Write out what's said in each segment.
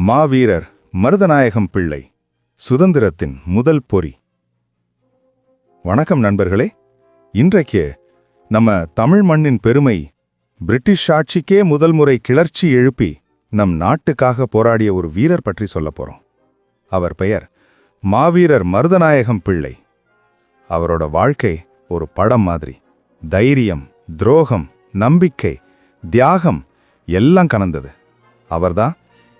மாவீரர் மருதநாயகம் பிள்ளை சுதந்திரத்தின் முதல் பொறி. வணக்கம் நண்பர்களே. இன்றைக்கு நம்ம தமிழ் மண்ணின் பெருமை பிரிட்டிஷ் ஆட்சிக்கே முதல் முறை கிளர்ச்சி எழுப்பி நம் நாட்டுக்காக போராடிய ஒரு வீரர் பற்றி சொல்லப் போறோம். அவர் பெயர் மாவீரர் மருதநாயகம் பிள்ளை. அவரோட வாழ்க்கை ஒரு படம் மாதிரி. தைரியம் துரோகம் நம்பிக்கை தியாகம் எல்லாம் கலந்தது. அவர்தான்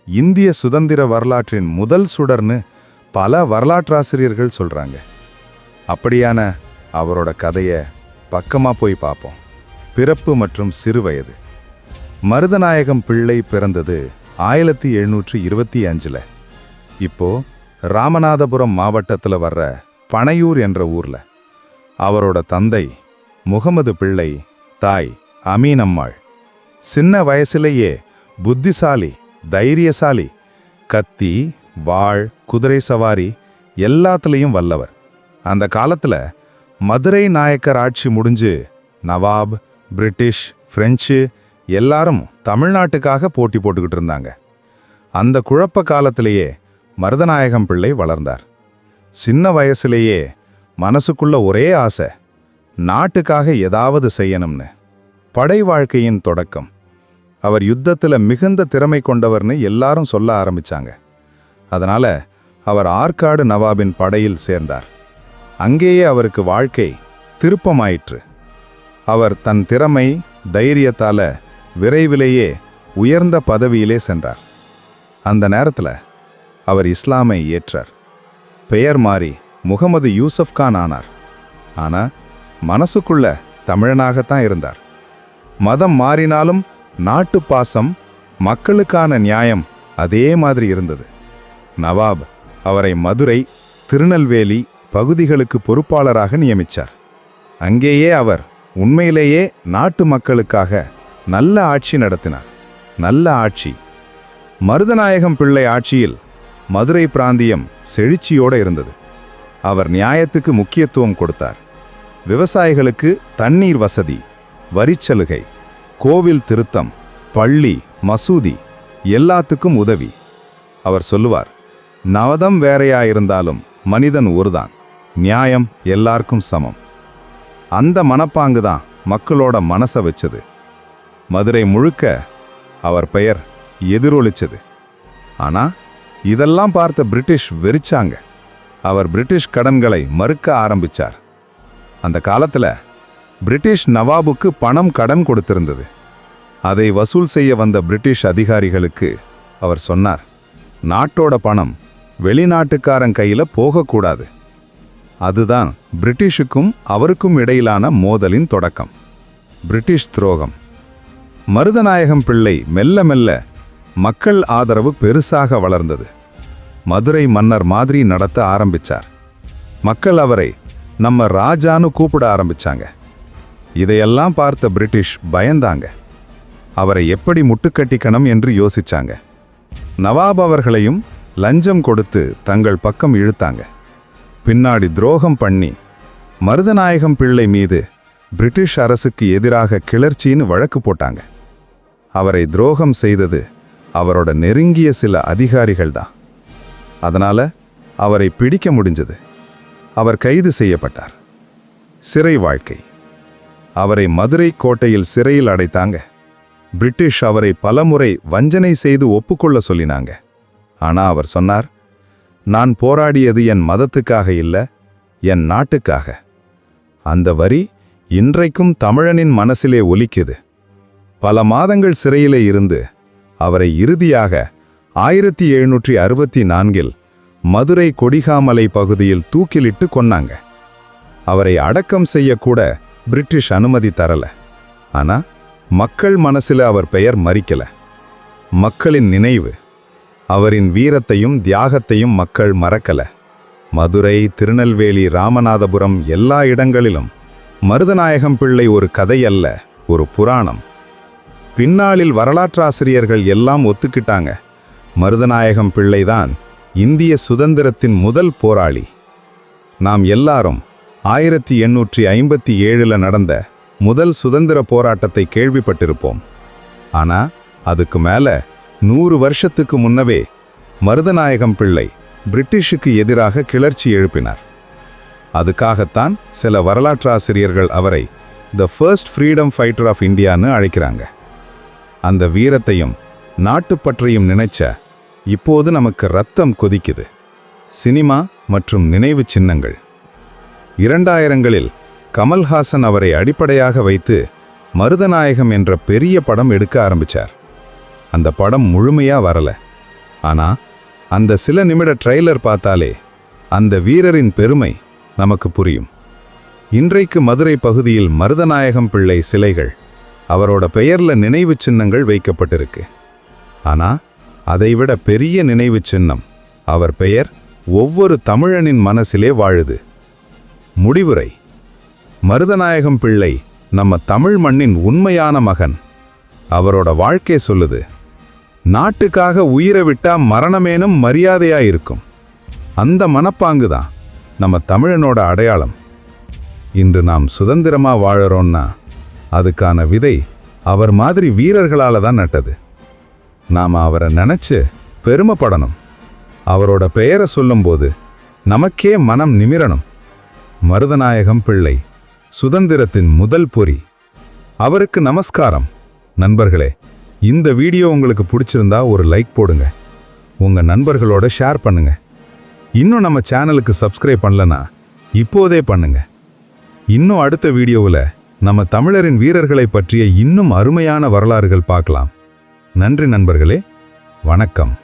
இந்திய சுதந்திர வரலாற்றின் முதல் சுடர்னு பல வரலாற்றாசிரியர்கள் சொல்கிறாங்க அப்படியான அவரோட கதையை பக்கமாக போய் பார்ப்போம் பிறப்பு மற்றும் சிறுவயது மருதநாயகம் பிள்ளை பிறந்தது ஆயிரத்தி எழுநூற்றி இருபத்தி அஞ்சில். இப்போ ராமநாதபுரம் மாவட்டத்தில் வர்ற பனையூர் என்ற ஊரில். அவரோட தந்தை முகமது பிள்ளை தாய் அமீனம்மாள் சின்ன வயசுலேயே புத்திசாலி தைரியசாலி கத்தி வாள் குதிரை சவாரி எல்லாத்துலேயும் வல்லவர். அந்த காலத்துல மதுரை நாயக்கர் ஆட்சி முடிஞ்சு நவாப் பிரிட்டிஷ் பிரெஞ்சு எல்லாரும் தமிழ்நாட்டுக்காக போட்டி போட்டுக்கிட்டு இருந்தாங்க. அந்த குழப்ப காலத்திலேயே மருதநாயகம் பிள்ளை வளர்ந்தார். சின்ன வயசுலேயே மனசுக்குள்ள ஒரே ஆசை நாட்டுக்காக ஏதாவது செய்யணும்னு. படை வாழ்க்கையின் தொடக்கம். அவர் யுத்தத்தில் மிகுந்த திறமை கொண்டவர்னு எல்லாரும் சொல்ல ஆரம்பிச்சாங்க. அதனால அவர் ஆற்காடு நவாபின் படையில் சேர்ந்தார். அங்கேயே அவருக்கு வாழ்க்கை திருப்பமாயிற்று. அவர் தன் திறமை தைரியத்தால விரைவிலேயே உயர்ந்த பதவியிலே சென்றார். அந்த நேரத்தில் அவர் இஸ்லாமை ஏற்றார். பெயர் மாறி முகமது யூசப் கான் ஆனார். ஆனா மனசுக்குள்ள தமிழனாகத்தான் இருந்தார். மதம் மாறினாலும் நாட்டு பாசம் மக்களுக்கான நியாயம் அதே மாதிரி இருந்தது. நவாப் அவரை மதுரை திருநெல்வேலி பகுதிகளுக்கு பொறுப்பாளராக நியமித்தார் அங்கேயே அவர் உண்மையிலேயே நாட்டு மக்களுக்காக நல்ல ஆட்சி நடத்தினார். நல்ல ஆட்சி. மருதநாயகம் பிள்ளை ஆட்சியில் மதுரை பிராந்தியம் செழிச்சியோட இருந்தது. அவர் நியாயத்துக்கு முக்கியத்துவம் கொடுத்தார். விவசாயிகளுக்கு தண்ணீர் வசதி வரிச்சலுகை கோவில் திருத்தம் பள்ளி மசூதி எல்லாத்துக்கும் உதவி. அவர் சொல்லுவார் நவதம் வேறையா இருந்தாலும் மனிதன் ஒருதான் நியாயம் எல்லாருக்கும் சமம். அந்த மனப்பாங்கு தான் மக்களோட மனசை வச்சது. மதுரை முழுக்க அவர் பெயர் எதிரொலிச்சது. ஆனால் இதெல்லாம் பார்த்த பிரிட்டிஷ் வெறிச்சாங்க. அவர் பிரிட்டிஷ் கடன்களை மறுக்க ஆரம்பிச்சார். அந்த காலத்தில் பிரிட்டிஷ் நவாபுக்கு பணம் கடன் கொடுத்திருந்தது. அதை வசூல் செய்ய வந்த பிரிட்டிஷ் அதிகாரிகளுக்கு அவர் சொன்னார் நாட்டோட பணம் வெளிநாட்டுக்காரன் கையில் போகக்கூடாது. அதுதான் பிரிட்டிஷுக்கும் அவருக்கும் இடையிலான மோதலின் தொடக்கம். பிரிட்டிஷ் துரோகம். மருதநாயகம் பிள்ளை மெல்ல மெல்ல மக்கள் ஆதரவு பெருசாக வளர்ந்தது. மதுரை மன்னர் மாதிரி நடத்த ஆரம்பிச்சார். மக்கள் அவரை நம்ம ராஜான்னு கூப்பிட ஆரம்பிச்சாங்க. இதையெல்லாம் பார்த்த பிரிட்டிஷ் பயந்தாங்க. அவரை எப்படி முட்டுக்கட்டிக்கணும் என்று யோசிச்சாங்க. நவாப் அவர்களையும் லஞ்சம் கொடுத்து தங்கள் பக்கம் இழுத்தாங்க. பின்னாடி துரோகம் பண்ணி மருதநாயகம் பிள்ளை மீது பிரிட்டிஷ் அரசுக்கு எதிராக கிளர்ச்சின்னு வழக்கு போட்டாங்க. அவரை துரோகம் செய்தது அவரோட நெருங்கிய சில அதிகாரிகள் தான். அதனால் அவரை பிடிக்க முடிஞ்சது. அவர் கைது செய்யப்பட்டார். சிறை வாழ்க்கை. அவரை மதுரை கோட்டையில் சிறையில் அடைத்தாங்க. பிரிட்டிஷ் அவரை பலமுறை வஞ்சனை செய்து ஒப்புக்கொள்ள சொல்லினாங்க. ஆனா அவர் சொன்னார் நான் போராடியது என் மதத்துக்காக இல்ல என் நாட்டுக்காக. அந்த வரி இன்றைக்கும் தமிழனின் மனசிலே ஒலிக்குது. பல மாதங்கள் சிறையிலே இருந்து அவரை இறுதியாக ஆயிரத்தி எழுநூற்றி அறுபத்தி நான்கில் மதுரை கொடிகாமலை பகுதியில் தூக்கிலிட்டு கொன்னாங்க. அவரை அடக்கம் செய்யக்கூட பிரிட்டிஷ் அனுமதி தரல. ஆனா மக்கள் மனசுல அவர் பெயர் மறிக்கல. மக்களின் நினைவு அவரின் வீரத்தையும் தியாகத்தையும் மக்கள் மறக்கல. மதுரை திருநெல்வேலி ராமநாதபுரம் எல்லா இடங்களிலும் மருதநாயகம் பிள்ளை ஒரு கதை அல்ல ஒரு புராணம். பின்னாளில் வரலாற்றாசிரியர்கள் எல்லாம் ஒத்துக்கிட்டாங்க. மருதநாயகம் பிள்ளைதான் இந்திய சுதந்திரத்தின் முதல் போராளி. நாம் எல்லாரும் ஆயிரத்தி எண்ணூற்றி ஐம்பத்தி ஏழில் நடந்த முதல் சுதந்திர போராட்டத்தை கேள்விப்பட்டிருப்போம். ஆனா அதுக்கு மேல நூறு வருஷத்துக்கு முன்னவே மருதநாயகம் பிள்ளை பிரிட்டிஷுக்கு எதிராக கிளர்ச்சி எழுப்பினார். அதுக்காகத்தான் சில வரலாற்றாசிரியர்கள் அவரை the first freedom fighter of இந்தியான்னு அழைக்கிறாங்க. அந்த வீரத்தையும் நாட்டுப்பற்றையும் நினைச்ச இப்போது நமக்கு ரத்தம் கொதிக்குது. சினிமா மற்றும் நினைவு சின்னங்கள். இரண்டாயிரங்களில் கமல்ஹாசன் அவரை அடிப்படையாக வைத்து மருதநாயகம் என்ற பெரிய படம் எடுக்க ஆரம்பிச்சார். அந்த படம் முழுமையாக வரல. ஆனால் அந்த சில நிமிட ட்ரெய்லர் பார்த்தாலே அந்த வீரரின் பெருமை நமக்கு புரியும். இன்றைக்கு மதுரை பகுதியில் மருதநாயகம் பிள்ளை சிலைகள் அவரோட பெயர்ல நினைவு சின்னங்கள் வைக்கப்பட்டிருக்கு. ஆனா அதைவிட பெரிய நினைவு சின்னம் அவர் பெயர் ஒவ்வொரு தமிழனின் மனசிலே வாழுது. முடிவுரை. மருதநாயகம் பிள்ளை நம்ம தமிழ் மண்ணின் உண்மையான மகன். அவரோட வாழ்க்கை சொல்லுது. நாட்டுக்காக உயிரை விட்டா மரணமேனும் மரியாதையா இருக்கும். அந்த மனப்பாங்கு தான் நம்ம தமிழனோட அடையாளம். இன்று நாம் சுதந்திரமா வாழறோம்னா அதுக்கான விதை அவர் மாதிரி வீரர்களால தான் நட்டது. நாம் அவரை நினைச்சு பெருமைப்படணும். அவரோட பெயரை சொல்லும்போது நமக்கே மனம் நிமிரணும். மருதநாயகம் பிள்ளை சுதந்திரத்தின் முதல் பொறி. அவருக்கு நமஸ்காரம். நண்பர்களே இந்த வீடியோ உங்களுக்கு பிடிச்சிருந்தா ஒரு லைக் போடுங்க. உங்கள் நண்பர்களோட ஷேர் பண்ணுங்க. இன்னும் நம்ம சேனலுக்கு சப்ஸ்கிரைப் பண்ணலனா இப்போதே பண்ணுங்க. இன்னும் அடுத்த வீடியோவில் நம்ம தமிழரின் வீரர்களை பற்றிய இன்னும் அருமையான வரலாறுகள் பார்க்கலாம். நன்றி நண்பர்களே வணக்கம்.